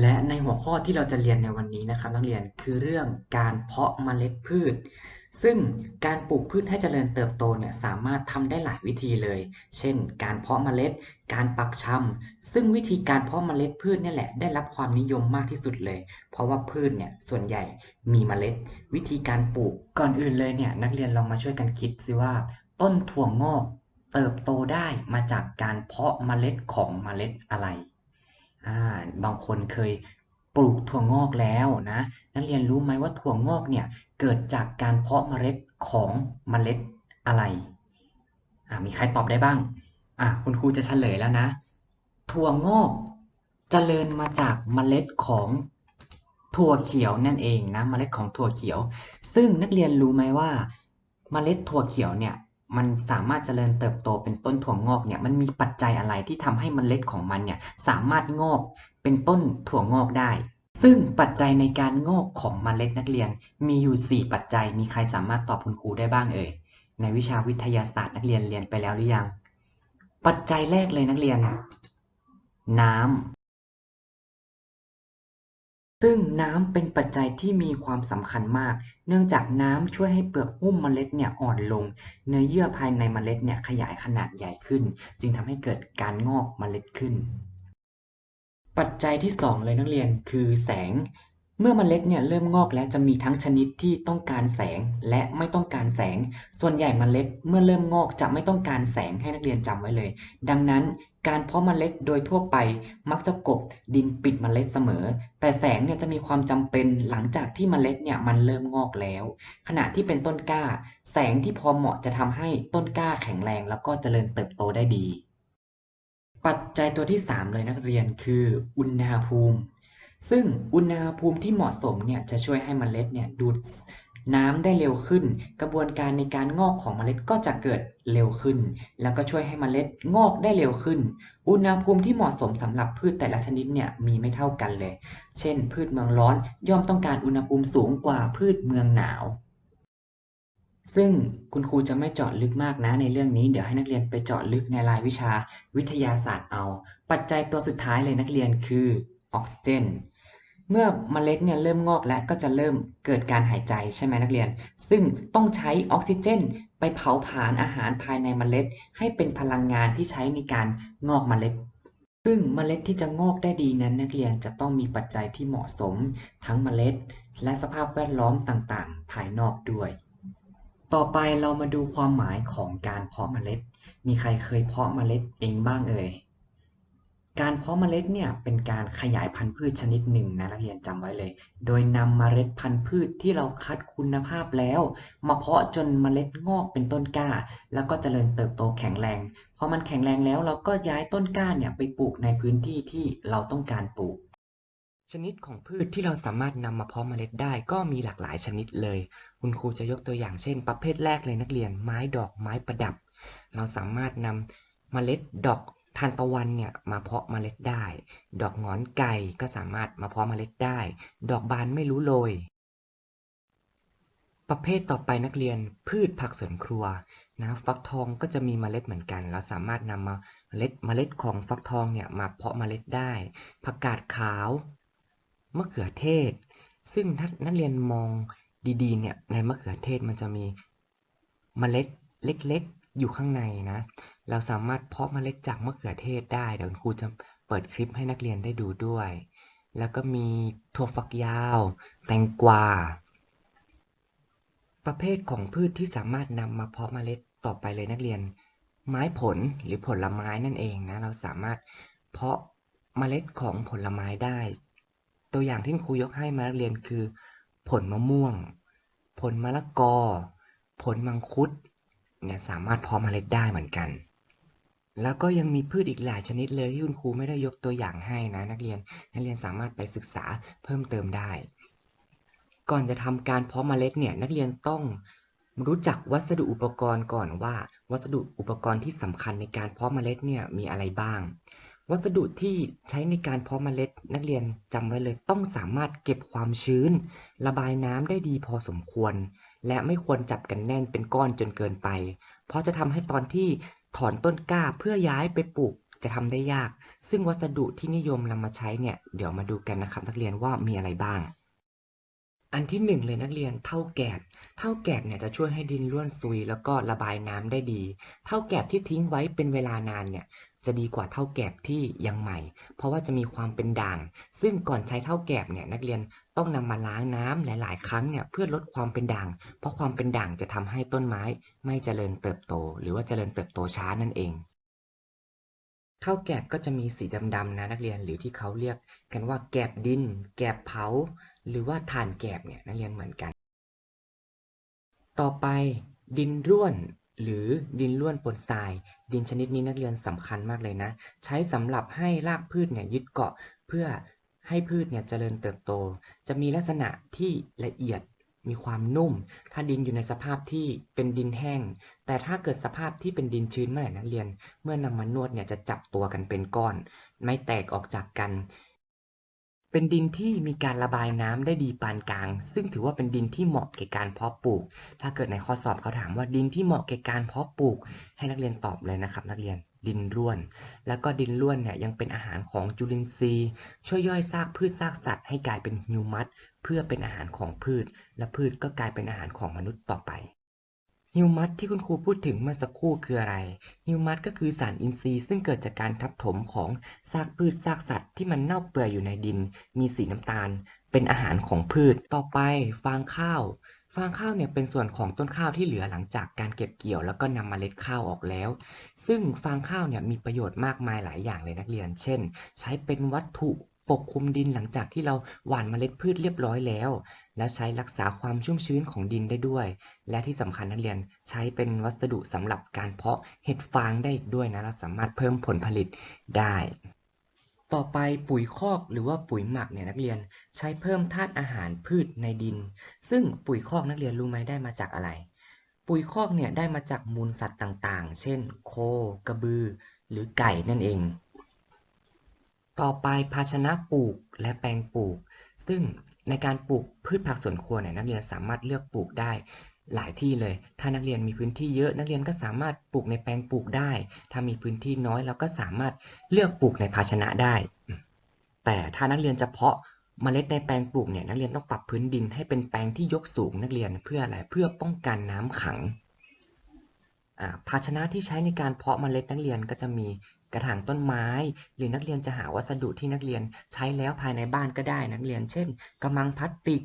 และในหัวข้อที่เราจะเรียนในวันนี้นะครับ นักเรียนคือเรื่องการเพาะเมล็ดพืช ซึ่งการปลูกพืชให้เจริญเติบโตเนี่ยสามารถทำได้หลายวิธีเลย เช่น การเพาะเมล็ด การปักชำซึ่งวิธีการเพาะเมล็ดพืชเนี่ยแหละได้รับความนิยมมากที่สุดเลย เพราะว่าพืชเนี่ยส่วนใหญ่มีเมล็ด วิธีการปลูกก่อนอื่นเลยเนี่ยนักเรียนลองมาช่วยกันคิดสิว่า ต้นถั่วงอก เติบโตได้มาจากการเพาะเมล็ดของเมล็ดอะไร บางคนเคยปลูกถั่วงอกแล้วนะนักเรียนรู้ไหมว่าถั่วงอกเนี่ยเกิดจากการเพาะเมล็ดของเมล็ดอะไรอ่ามีใครตอบได้บ้างอ่าคุณครูจะเฉลยแล้วนะ ถั่วงอกเจริญมาจากเมล็ดของถั่วเขียวนั่นเองนะ เมล็ดของถั่วเขียว ซึ่งนักเรียนรู้ไหมว่า เมล็ดถั่วเขียวเนี่ย มันสามารถเจริญเติบโตเป็นต้นถั่วงอกเนี่ยมันมีปัจจัยอะไรที่ทำให้มเมล็ดของมันเนี่ยสามารถงอกเป็นต้นถั่วงอกได้ ซึ่งปัจจัยในการงอกของมเมล็ดนักเรียน มีอยู่ 4 ปัจจัย มีใครสามารถตอบคุณครูได้บ้างเอ่ยในวิชาวิทยาศาสตร์นักเรียนเรียนไปแล้วหรือยัง ปัจจัยแรกเลยนักเรียน น้ำ ซึ่งน้ำเป็นปัจจัยที่มีความสำคัญมาก เนื่องจากน้ำช่วยให้เปลือกหุ้มเมล็ดเนี่ยอ่อนลง เนื้อเยื่อภายในเมล็ดเนี่ยขยายขนาดใหญ่ขึ้น จึงทำให้เกิดการงอกเมล็ดขึ้น ปัจจัยที่ 2 เลยนักเรียนคือแสง เมื่อเมล็ดเนี่ยเริ่มงอกแล้วจะมีทั้งชนิดที่ต้องการแสงและไม่ต้องการแสง ส่วนใหญ่เมล็ดเมื่อเริ่มงอกจะไม่ต้องการแสงให้นักเรียนจำไว้เลย ดังนั้น การเพาะเมล็ดโดยทั่วไปมักจะกบดินปิดเมล็ดเสมอ แต่แสงเนี่ยจะมีความจำเป็นหลังจากที่เมล็ดเนี่ยมันเริ่มงอกแล้ว ขณะที่เป็นต้นกล้า แสงที่พอเหมาะจะทำให้ต้นกล้าแข็งแรง แล้วก็เจริญเติบโตได้ดี ปัจจัยตัวที่ 3 เลยนักเรียนคือ อุณหภูมิ ซึ่งอุณหภูมิที่เหมาะสมเนี่ยจะช่วยให้เมล็ดเนี่ยดูด น้ำได้เร็วขึ้น กระบวนการในการงอกของเมล็ดก็จะเกิดเร็วขึ้น แล้วก็ช่วยให้เมล็ดงอกได้เร็วขึ้น อุณหภูมิที่เหมาะสมสำหรับพืชแต่ละชนิดเนี่ยมีไม่เท่ากันเลย เช่น พืชเมืองร้อนย่อมต้องการอุณหภูมิสูงกว่าพืชเมืองหนาว ซึ่งคุณครูจะไม่เจาะลึกมากนะในเรื่องนี้ เดี๋ยวให้นักเรียนไปเจาะลึกในรายวิชาวิทยาศาสตร์เอา ปัจจัยตัวสุดท้ายเลยนักเรียนคือออกซิเจน เมื่อเมล็ดเนี่ยเริ่มงอกแล้วก็จะเริ่มเกิดการหายใจใช่ไหมนักเรียน ซึ่งต้องใช้ออกซิเจน ไปเผาผลาญอาหารภายในเมล็ด ให้เป็นพลังงานที่ใช้ในการงอกเมล็ด ซึ่งเมล็ดที่จะงอกได้ดีนั้นนักเรียนจะต้องมีปัจจัยที่เหมาะสม ทั้งเมล็ด และสภาพแวดล้อมต่างๆ ภายนอกด้วย ต่อไปเรามาดูความหมายของการเพาะเมล็ด มีใครเคยเพาะเมล็ดเองบ้างเอ่ย การเพาะเมล็ดเนี่ยเป็นการขยายพันธุ์พืชชนิดหนึ่งนะนักเรียนจำไว้เลย โดยนำเมล็ดพันธุ์พืชที่เราคัดคุณภาพแล้ว มาเพาะจนเมล็ดงอกเป็นต้นกล้า แล้วก็เจริญเติบโตแข็งแรงพอมันแข็งแรงแล้วเราก็ย้ายต้นกล้าเนี่ยไปปลูกในพื้นที่ที่เราต้องการปลูก ชนิดของพืชที่เราสามารถนำมาเพาะเมล็ดได้ก็มีหลากหลายชนิดเลย คุณครูจะยกตัวอย่างเช่น ประเภทแรกเลยนักเรียนไม้ดอกไม้ประดับ เราสามารถนำเมล็ดดอก ทานตะวันเนี่ยมาเพาะเมล็ดได้ ดอกงอนไก่ก็สามารถมาเพาะเมล็ดได้ ดอกบานไม่รู้โรยประเภทต่อไปนักเรียนพืชผักสวนครัวนะฟักทองก็จะมีเมล็ดเหมือนกัน เราสามารถนำมาเมล็ดเมล็ดของฟักทองเนี่ยมาเพาะเมล็ดได้ ผักกาดขาวมะเขือเทศ ซึ่งถ้านักเรียนมองดีๆเนี่ยในมะเขือเทศมันจะมีเมล็ดเล็กๆอยู่ข้างในนะ เราสามารถเพาะเมล็ดจากมะเขือเทศได้ เดี๋ยวครูจะเปิดคลิปให้นักเรียนได้ดูด้วย แล้วก็มีถั่วฝักยาว แตงกวา ประเภทของพืชที่สามารถนำมาเพาะเมล็ดต่อไปเลยนักเรียน ไม้ผลหรือผลไม้นั่นเองนะ เราสามารถเพาะเมล็ดของผลไม้ได้ ตัวอย่างที่ครูยกให้มานักเรียนคือ ผลมะม่วง ผลมะละกอ ผลมังคุดเนี่ยสามารถเพาะเมล็ดได้เหมือนกัน แล้วก็ยังมีพืชอีกหลายชนิดเลยที่คุณครูไม่ได้ยกตัวอย่างให้นะนักเรียน นักเรียนสามารถไปศึกษาเพิ่มเติมได้ ก่อนจะทำการเพาะเมล็ดเนี่ยนักเรียนต้องรู้จักวัสดุอุปกรณ์ก่อนว่า วัสดุอุปกรณ์ที่สำคัญในการเพาะเมล็ดเนี่ยมีอะไรบ้าง วัสดุที่ใช้ในการเพาะเมล็ด นักเรียนจำไว้เลยต้องสามารถเก็บความชื้น ระบายน้ำได้ดีพอสมควร และไม่ควรจับกันแน่นเป็นก้อนจนเกินไป เพราะจะทำให้ตอนที่ ถอนต้นกล้าเพื่อย้ายไปปลูกจะทำได้ยาก ซึ่งวัสดุที่นิยมนำมาใช้เนี่ย เดี๋ยวมาดูกันนะครับนักเรียนว่ามีอะไรบ้าง อันที่หนึ่งเลยนักเรียนเท่าแกบเท่าแกบเนี่ยจะช่วยให้ดินร่วนซุย แล้วก็ระบายน้ำได้ดี เท่าแกบที่ทิ้งไว้เป็นเวลานานเนี่ย จะดีกว่าเท่าแกบที่ยังใหม่ เพราะว่าจะมีความเป็นด่าง ซึ่งก่อนใช้เท่าแกบเนี่ยนักเรียนต้องนำมาล้างน้ำหลาย ๆ ครั้งเนี่ยเพื่อลดความเป็นด่าง เพราะความเป็นด่างจะทำให้ต้นไม้ไม่เจริญเติบโต หรือว่าเจริญเติบโตช้านั่นเองเท่าแกบก็จะมีสีดำๆนะนักเรียนหรือที่เขาเรียกกันว่าแกบดิน แกบเผา หรือว่าถ่านแกบเนี่ยนักเรียนเหมือนกัน ต่อไปดินร่วน หรือดินร่วนปนทราย ดินชนิดนี้นักเรียนสำคัญมากเลยนะ ใช้สำหรับให้รากพืชเนี่ยยึดเกาะเพื่อให้พืชเนี่ยเจริญเติบโต จะมีลักษณะที่ละเอียดมีความนุ่ม ถ้าดินอยู่ในสภาพที่เป็นดินแห้ง แต่ถ้าเกิดสภาพที่เป็นดินชื้นเมื่อไหร่นักเรียน เมื่อนำมานวดเนี่ยจะจับตัวกันเป็นก้อน ไม่แตกออกจากกัน เป็นดินที่มีการระบายน้ำได้ดีปานกลาง ซึ่งถือว่าเป็นดินที่เหมาะแก่การเพาะปลูก ถ้าเกิดในข้อสอบเขาถามว่าดินที่เหมาะแก่การเพาะปลูก ให้นักเรียนตอบเลยนะครับ นักเรียนดินร่วน แล้วก็ดินร่วนเนี่ยยังเป็นอาหารของจุลินทรีย์ ช่วยย่อยซากพืชซากสัตว์ให้กลายเป็นฮิวมัสเพื่อเป็นอาหารของพืช และพืชก็กลายเป็นอาหารของมนุษย์ต่อไป ฮิวมัสที่คุณครูพูดถึงเมื่อสักครู่คืออะไร ฮิวมัสก็คือสารอินทรีย์ซึ่งเกิดจากการทับถมของซากพืชซากสัตว์ที่มันเน่าเปื่อยอยู่ในดิน มีสีน้ำตาล เป็นอาหารของพืช ต่อไปฟางข้าว ฟางข้าวเนี่ยเป็นส่วนของต้นข้าวที่เหลือหลังจากการเก็บเกี่ยวแล้วก็นำมเมล็ดข้าวออกแล้ว ซึ่งฟางข้าวเนี่ยมีประโยชน์มากมายหลายอย่างเลยนักเรียน เช่น ใช้เป็นวัตถุ ปกคลุมดินหลังจากที่เราหว่านเมล็ดพืชเรียบร้อยแล้ว และใช้รักษาความชุ่มชื้นของดินได้ด้วย และที่สำคัญนักเรียนใช้เป็นวัสดุสำหรับการเพาะเห็ดฟางได้อีกด้วยนะเราสามารถเพิ่มผลผลิตได้ ต่อไปปุ๋ยคอกหรือว่าปุ๋ยหมักเนี่ยนักเรียนใช้เพิ่มธาตุอาหารพืชในดิน ซึ่งปุ๋ยคอกนักเรียนรู้ไหมได้มาจากอะไร ปุ๋ยคอกเนี่ยได้มาจากมูลสัตว์ต่างๆ เช่น โค กระบือ หรือไก่นั่นเอง ต่อไปภาชนะปลูกและแปลงปลูก ซึ่งในการปลูกพืชผักสวนครัวเนี่ยนักเรียนสามารถเลือกปลูกได้หลายที่เลย ถ้านักเรียนมีพื้นที่เยอะนักเรียนก็สามารถปลูกในแปลงปลูกได้ ถ้ามีพื้นที่น้อยเราก็สามารถเลือกปลูกในภาชนะได้ แต่ถ้านักเรียนจะเพาะเมล็ดในแปลงปลูกเนี่ยนักเรียนต้องปรับพื้นดินให้เป็นแปลงที่ยกสูงนักเรียนเพื่ออะไรเพื่อป้องกันน้ำขังภาชนะที่ใช้ในการเพาะเมล็ดนักเรียนก็จะมี กระถางต้นไม้ หรือนักเรียนจะหาวัสดุที่นักเรียนใช้แล้วภายในบ้านก็ได้นักเรียน เช่นกระมังพลาสติก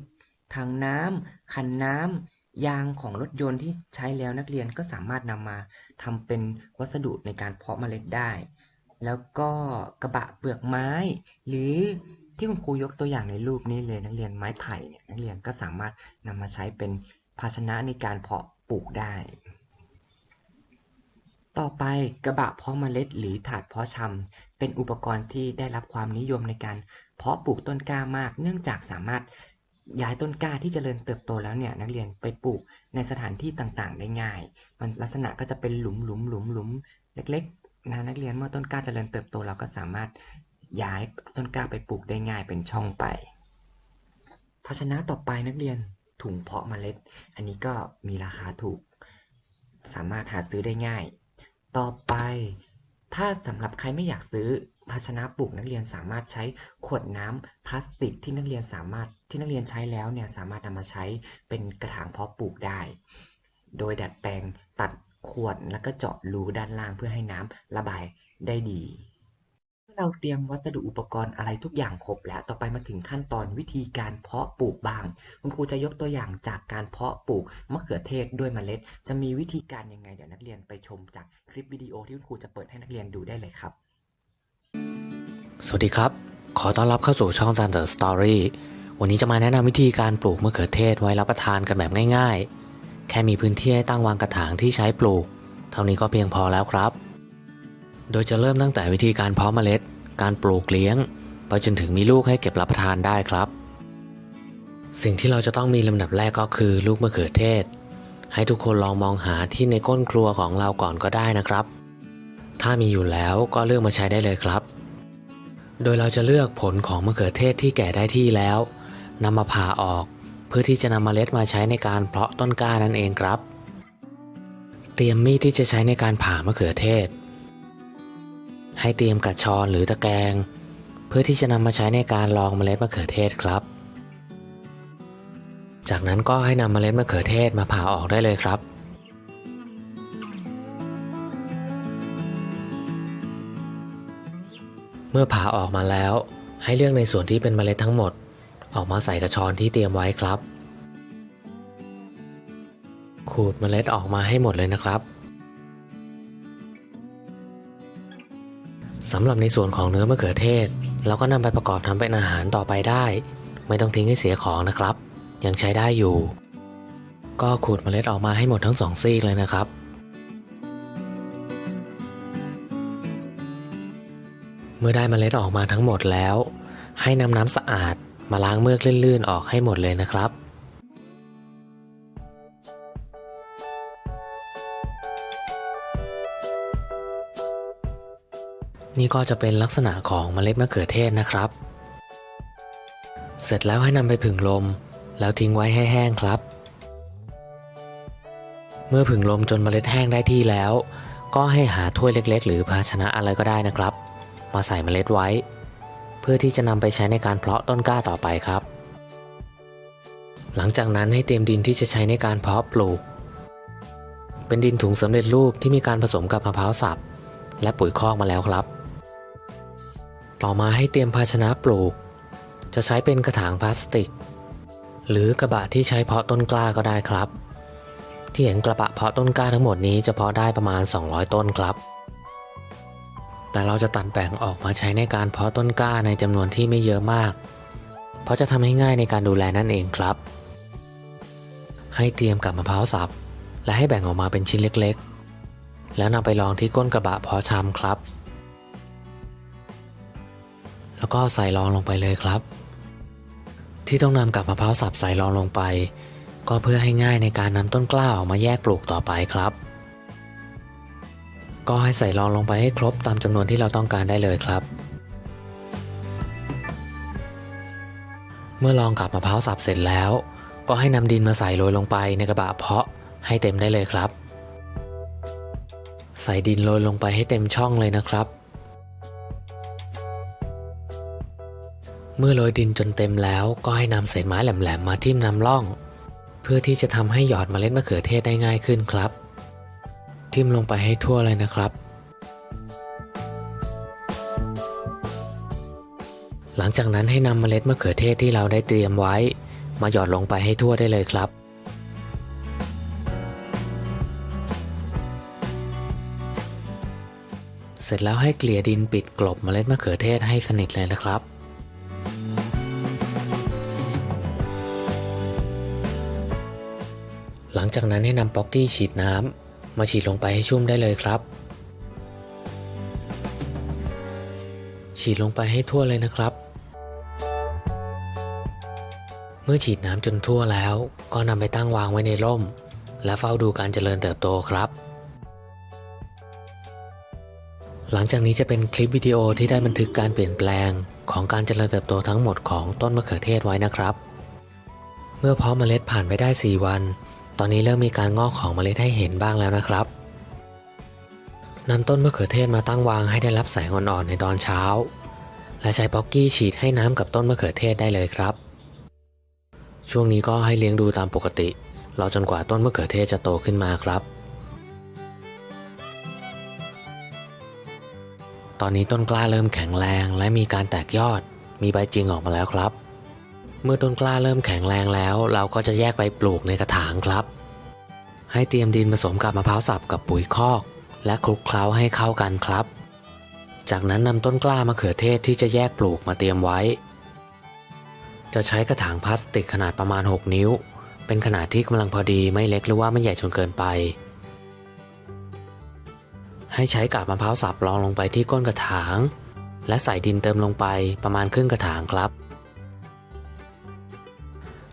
ถังน้ำขันน้ำยางของรถยนต์ที่ใช้แล้วนักเรียนก็สามารถนำมาทำเป็นวัสดุในการเพาะเมล็ดได้ แล้วก็กระบะเปลือกไม้ หรือที่คุณครูยกตัวอย่างในรูปนี้เลยนักเรียนไม้ไผ่เนี่ยนักเรียนก็สามารถนำมาใช้เป็นภาชนะในการเพาะปลูกได้ ต่อไปกระบะเพาะเมล็ดหรือถาดเพาะชำเป็นอุปกรณ์ที่ได้รับความนิยมในการ เพาะปลูกต้นกล้ามาก เนื่องจากสามารถย้ายต้นกล้าที่เจริญเติบโตแล้วเนี่ยนักเรียนไปปลูกในสถานที่ต่างๆ ได้ง่าย มันลักษณะก็จะเป็นหลุมหลุมหลุมหลุมเล็กๆนะนักเรียนเมื่อต้นกล้าเจริญเติบโตเราก็สามารถย้ายต้นกล้าไปปลูกได้ง่ายเป็นช่องไป ภาชนะต่อไปนักเรียนถุงเพาะเมล็ด อันนี้ก็มีราคาถูก สามารถหาซื้อได้ง่าย ต่อไป ถ้าสำหรับใครไม่อยากซื้อภาชนะปลูกนักเรียนสามารถใช้ขวดน้ำพลาสติกที่นักเรียนสามารถที่นักเรียนใช้แล้วเนี่ยสามารถนำมาใช้เป็นกระถางเพาะปลูกได้ โดยดัดแปลงตัดขวดแล้วก็เจาะรูด้านล่างเพื่อให้น้ำระบายได้ดี เราเตรียมวัสดุอุปกรณ์อะไรทุกอย่างครบแล้ว ต่อไปมาถึงขั้นตอนวิธีการเพาะปลูกบ้าง คุณครูจะยกตัวอย่างจากการเพาะปลูกมะเขือเทศด้วยเมล็ด จะมีวิธีการยังไงเดี๋ยวนักเรียนไปชมจากคลิปวิดีโอที่คุณครูจะเปิดให้นักเรียนดูได้เลยครับ สวัสดีครับ ขอต้อนรับเข้าสู่ช่องจันเดอร์สตอรี่วันนี้จะมาแนะนำวิธีการปลูกมะเขือเทศไว้รับประทานกันแบบง่าย ๆ แค่มีพื้นที่ให้ตั้งวางกระถางที่ใช้ปลูก เท่านี้ก็เพียงพอแล้วครับ โดยจะเริ่มตั้งแต่วิธีการเพาะเมล็ด การปลูกเลี้ยง ไปจนถึงมีลูกให้เก็บรับประทานได้ครับ สิ่งที่เราจะต้องมีลำดับแรกก็คือลูกมะเขือเทศ ให้ทุกคนลองมองหาที่ในก้นครัวของเราก่อนก็ได้นะครับ ถ้ามีอยู่แล้วก็เลือกมาใช้ได้เลยครับ โดยเราจะเลือกผลของมะเขือเทศที่แก่ได้ที่แล้วนำมาผ่าออก เพื่อที่จะนำมเมล็ดมาใช้ในการเพาะต้นกล้านั่นเองครับ เตรียมมีดที่จะใช้ในการผ่ามะเขือเทศ ให้เตรียมกระชอนหรือตะแกรงเพื่อที่จะนำมาใช้ในการรองเมล็ดมะเขือเทศครับ จากนั้นก็ให้นำเมล็ดมะเขือเทศมาผ่าออกได้เลยครับเมื่อผ่าออกมาแล้ว ให้เลือกในส่วนที่เป็นเมล็ดทั้งหมด ออกมาใส่กระชอนที่เตรียมไว้ครับ ขูดเมล็ดออกมาให้หมดเลยนะครับ สำหรับในส่วนของเนื้อมะเขือเทศ เราก็นำไปประกอบทำเป็นอาหารต่อไปได้ ไม่ต้องทิ้งให้เสียของนะครับ ยังใช้ได้อยู่ ก็ขูดเมล็ดออกมาให้หมดทั้งสองซีกเลยนะครับ เมื่อได้เมล็ดออกมาทั้งหมดแล้ว ให้นำน้ำสะอาดมาล้างเมือกลื่นๆออกให้หมดเลยนะครับ นี่ก็จะเป็นลักษณะของเมล็ดมะเขือเทศนะครับ เสร็จแล้วให้นำไปผึ่งลม แล้วทิ้งไว้ให้แห้งครับ เมื่อผึ่งลมจนเมล็ดแห้งได้ที่แล้ว ก็ให้หาถ้วยเล็กๆ หรือภาชนะอะไรก็ได้นะครับ มาใส่เมล็ดไว้ เพื่อที่จะนำไปใช้ในการเพาะต้นกล้าต่อไปครับ หลังจากนั้นให้เตรียมดินที่จะใช้ในการเพาะปลูก เป็นดินถุงสำเร็จรูปที่มีการผสมกับมะพร้าวสับและปุ๋ยคอกมาแล้วครับ ต่อมาให้เตรียมภาชนะปลูก จะใช้เป็นกระถางพลาสติก หรือกระบะที่ใช้เพาะต้นกล้าก็ได้ครับ ที่เห็นกระบะเพาะต้นกล้าทั้งหมดนี้จะเพาะได้ประมาณ 200 ต้นครับ แต่เราจะตัดแบ่งออกมาใช้ในการเพาะต้นกล้าในจำนวนที่ไม่เยอะมาก เพราะจะทำให้ง่ายในการดูแลนั่นเองครับ ให้เตรียมกับมะพร้าวสับและให้แบ่งออกมาเป็นชิ้นเล็ก ๆ แล้วนำไปรองที่ก้นกระบะเพาะชำครับ ก็ใส่รองลงไปเลยครับ ที่ต้องนำกับมะพร้าวสับใส่รองลงไป ก็เพื่อให้ง่ายในการนำต้นกล้าออกมาแยกปลูกต่อไปครับ ก็ให้ใส่รองลงไปให้ครบตามจำนวนที่เราต้องการได้เลยครับ เมื่อลองกับมะพร้าวสับเสร็จแล้ว ก็ให้นำดินมาใส่โรยลงไปในกระบะเพาะให้เต็มได้เลยครับ ใส่ดินโรยลงไปให้เต็มช่องเลยนะครับ เมื่อโรยดินจนเต็มแล้วก็ให้นำเศษไม้แหลมๆมาทิ่มนำร่อง เพื่อที่จะทำให้หยอดเมล็ดมะเขือเทศได้ง่ายขึ้นครับ ทิ่มลงไปให้ทั่วเลยนะครับ หลังจากนั้นให้นำเมล็ดมะเขือเทศที่เราได้เตรียมไว้ มาหยอดลงไปให้ทั่วได้เลยครับเสร็จแล้วให้เกลี่ยดินปิดกลบเมล็ดมะเขือเทศให้สนิทเลยนะครับ จากนั้นให้นำป๊อกกี้ฉีดน้ำมาฉีดลงไปให้ชุ่มได้เลยครับ ฉีดลงไปให้ทั่วเลยนะครับ เมื่อฉีดน้ำจนทั่วแล้ว ก็นำไปตั้งวางไว้ในร่ม และเฝ้าดูการเจริญเติบโตครับ หลังจากนี้จะเป็นคลิปวิดีโอที่ได้บันทึกการเปลี่ยนแปลงของการเจริญเติบโตทั้งหมดของต้นมะเขือเทศไว้นะครับ เมื่อเพาะเมล็ดผ่านไปได้ 4 วัน ตอนนี้เริ่มมีการงอกของเมล็ดให้เห็นบ้างแล้วนะครับนำต้นมะเขือเทศมาตั้งวางให้ได้รับแสงอ่อนๆในตอนเช้า และใช้ป๊อกกี้ฉีดให้น้ำกับต้นมะเขือเทศได้เลยครับ ช่วงนี้ก็ให้เลี้ยงดูตามปกติรอจนกว่าต้นมะเขือเทศจะโตขึ้นมาครับ ตอนนี้ต้นกล้าเริ่มแข็งแรงและมีการแตกยอด มีใบจริงออกมาแล้วครับ เมื่อต้นกล้าเริ่มแข็งแรงแล้ว เราก็จะแยกไปปลูกในกระถางครับ ให้เตรียมดินผสมกับมะพร้าวสับกับปุ๋ยคอก และคลุกเคล้าให้เข้ากันครับ จากนั้นนำต้นกล้ามะเขือเทศที่จะแยกปลูกมาเตรียมไว้ จะใช้กระถางพลาสติกขนาดประมาณ 6 นิ้ว เป็นขนาดที่กำลังพอดีไม่เล็กหรือว่าไม่ใหญ่จนเกินไป ให้ใช้กาบมะพร้าวสับรองลงไปที่ก้นกระถาง และใส่ดินเติมลงไปประมาณครึ่งกระถางครับ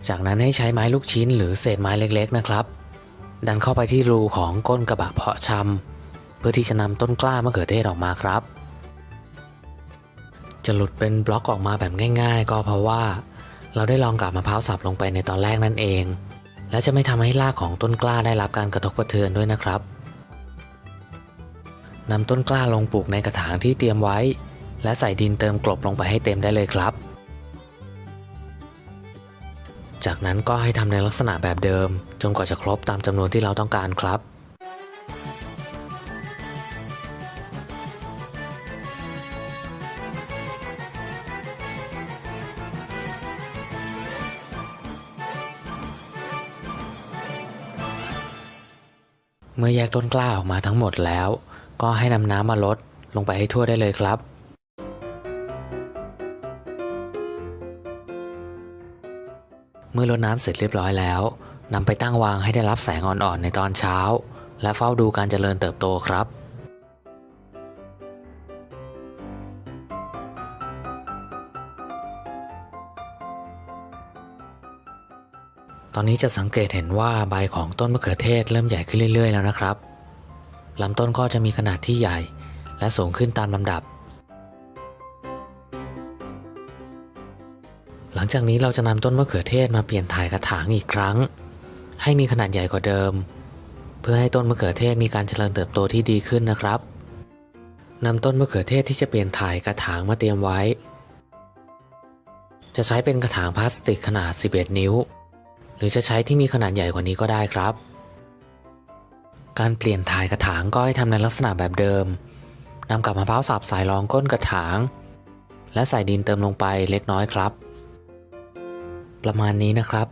จากนั้นให้ใช้ไม้ลูกชิ้นหรือเศษไม้เล็กๆนะครับ ดันเข้าไปที่รูของก้นกระบะเพาะชำเพื่อที่จะนำต้นกล้ามะเขือเทศออกมาครับ จะหลุดเป็นบล็อกออกมาแบบง่าย ๆ ก็เพราะว่า เราได้ลองกาบมะพร้าวสับลงไปในตอนแรกนั่นเอง และจะไม่ทำให้รากของต้นกล้าได้รับการกระทบกระเทือนด้วยนะครับนำต้นกล้าลงปลูกในกระถางที่เตรียมไว้ และใส่ดินเติมกลบลงไปให้เต็มได้เลยครับ จากนั้นก็ให้ทำในลักษณะแบบเดิม จนกว่าจะครบตามจำนวนที่เราต้องการครับเมื่อแยกต้นกล้าออกมาทั้งหมดแล้ว ก็ให้นำน้ำมาลดลงไปให้ทั่วได้เลยครับ มื่อรดน้ำเสร็จเรียบร้อยแล้วนำไปตั้งวางให้ได้รับแสงอ่อนๆในตอนเช้า และเฝ้าดูการเจริญเติบโตครับตอนนี้จะสังเกตเห็นว่าใบของต้นมะเขือเทศเริ่มใหญ่ขึ้นเรื่อย ๆ แล้วนะครับ ลำต้นก็จะมีขนาดที่ใหญ่ และสูงขึ้นตามลำดับ จากนี้เราจะนำต้นมะเขือเทศมาเปลี่ยนถ่ายกระถางอีกครั้ง ให้มีขนาดใหญ่กว่าเดิม เพื่อให้ต้นมะเขือเทศมีการเจริญเติบโตที่ดีขึ้นนะครับนำต้นมะเขือเทศที่จะเปลี่ยนถ่ายกระถางมาเตรียมไว้ จะใช้เป็นกระถางพลาสติกขนาด 11 นิ้ว หรือจะใช้ที่มีขนาดใหญ่กว่านี้ก็ได้ครับ การเปลี่ยนถ่ายกระถางก็ให้ทำในลักษณะแบบเดิมนำกับมะพร้าวสับสายรองก้นกระถาง และใส่ดินเติมลงไปเล็กน้อยครับ ประมาณนี้นะครับ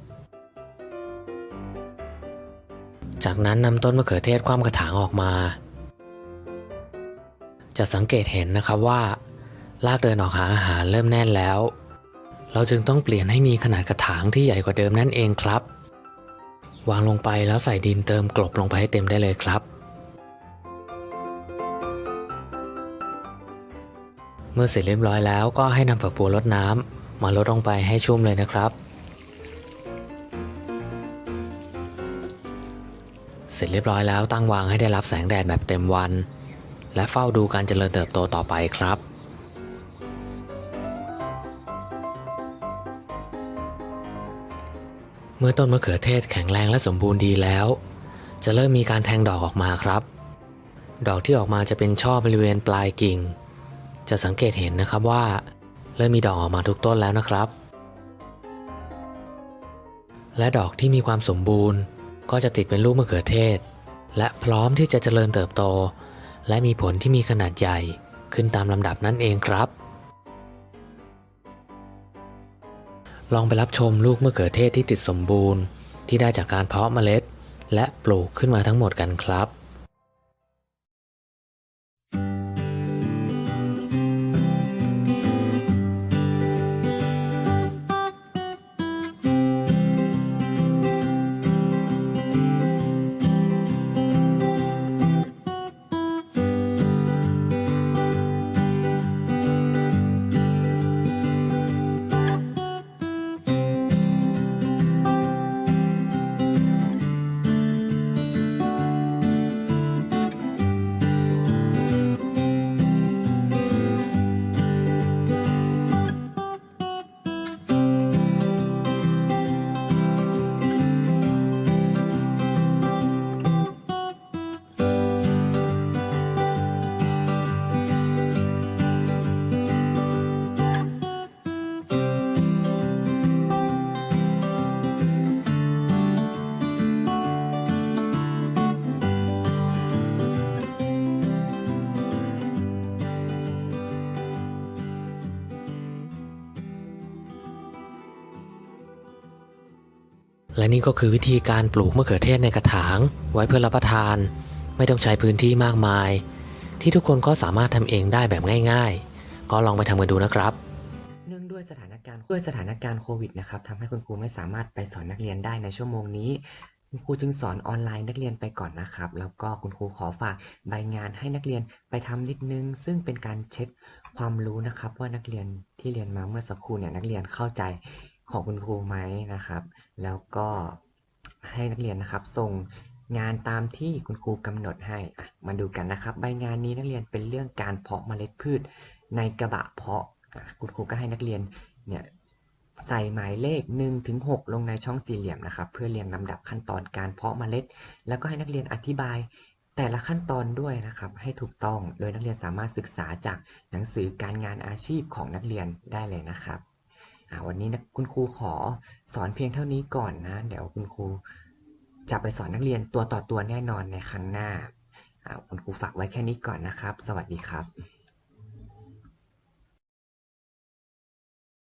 จากนั้นนำต้นมะเขือเทศคว่ำกระถางออกมา จะสังเกตเห็นนะครับว่า ลากเดินออกหาอาหารเริ่มแน่นแล้ว เราจึงต้องเปลี่ยนให้มีขนาดกระถางที่ใหญ่กว่าเดิมนั่นเองครับ วางลงไปแล้วใส่ดินเติมกลบลงไปให้เต็มได้เลยครับเมื่อเสร็จเรียบร้อยแล้วก็ให้นำฝักบัวรดน้ำมาลดลงไปให้ชุ่มเลยนะครับ เสร็จเรียบร้อยแล้วตั้งวางให้ได้รับแสงแดดแบบเต็มวัน และเฝ้าดูการเจริญเติบโตต่อไปครับเมื่อต้นมะเขือเทศแข็งแรงและสมบูรณ์ดีแล้ว จะเริ่มมีการแทงดอกออกมาครับ ดอกที่ออกมาจะเป็นช่อบริเวณปลายกิ่ง จะสังเกตเห็นนะครับว่า เริ่มมีดอกออกมาทุกต้นแล้วนะครับ และดอกที่มีความสมบูรณ์ ก็จะติดเป็นลูกมะเขือเทศ และพร้อมที่จะเจริญเติบโต และมีผลที่มีขนาดใหญ่ขึ้นตามลำดับนั่นเองครับ ลองไปรับชมลูกมะเขือเทศที่ติดสมบูรณ์ ที่ได้จากการเพาะเมล็ด และปลูกขึ้นมาทั้งหมดกันครับ และนี่ก็คือวิธีการปลูกมะเขือเทศในกระถาง ไว้เพื่อรับประทาน ไม่ต้องใช้พื้นที่มากมาย ที่ทุกคนก็สามารถทำเองได้แบบง่าย ๆ ก็ลองไปทำกันดูนะครับ เนื่องด้วยสถานการณ์ด้วยสถานการณ์โควิดนะครับทำให้คุณครูไม่สามารถไปสอนนักเรียนได้ในชั่วโมงนี้คุณครูจึงสอนออนไลน์นักเรียนไปก่อนนะครับ แล้วก็คุณครูขอฝากใบงานให้นักเรียนไปทำนิดนึง ซึ่งเป็นการเช็คความรู้นะครับ ว่านักเรียนที่เรียนมาเมื่อสักครู่เนี่ยนักเรียนเข้าใจ ของคุณครูไหมนะครับ แล้วก็ให้นักเรียนนะครับ ส่งงานตามที่คุณครูกำหนดให้อะมาดูกันนะครับ ใบงานนี้นักเรียนเป็นเรื่องการเพาะเมล็ดพืชในกระบะเพาะคุณครูก็ให้นักเรียนเนี่ยใส่หมายเลข1ถึง6ลงในช่องสี่เหลี่ยมนะครับ เพื่อเรียงลำดับขั้นตอนการเพาะเมล็ด แล้วก็ให้นักเรียนอธิบายแต่ละขั้นตอนด้วยนะครับ ให้ถูกต้องโดยนักเรียนสามารถศึกษาจากหนังสือการงานอาชีพของนักเรียนได้เลยนะครับ วันนี้นะคุณครูขอสอนเพียงเท่านี้ก่อนนะ เดี๋ยวคุณครูจะไปสอนนักเรียนตัวต่อตัวแน่นอนในครั้งหน้าอ่าคุณครูฝากไว้แค่นี้ก่อนนะครับ สวัสดีครับ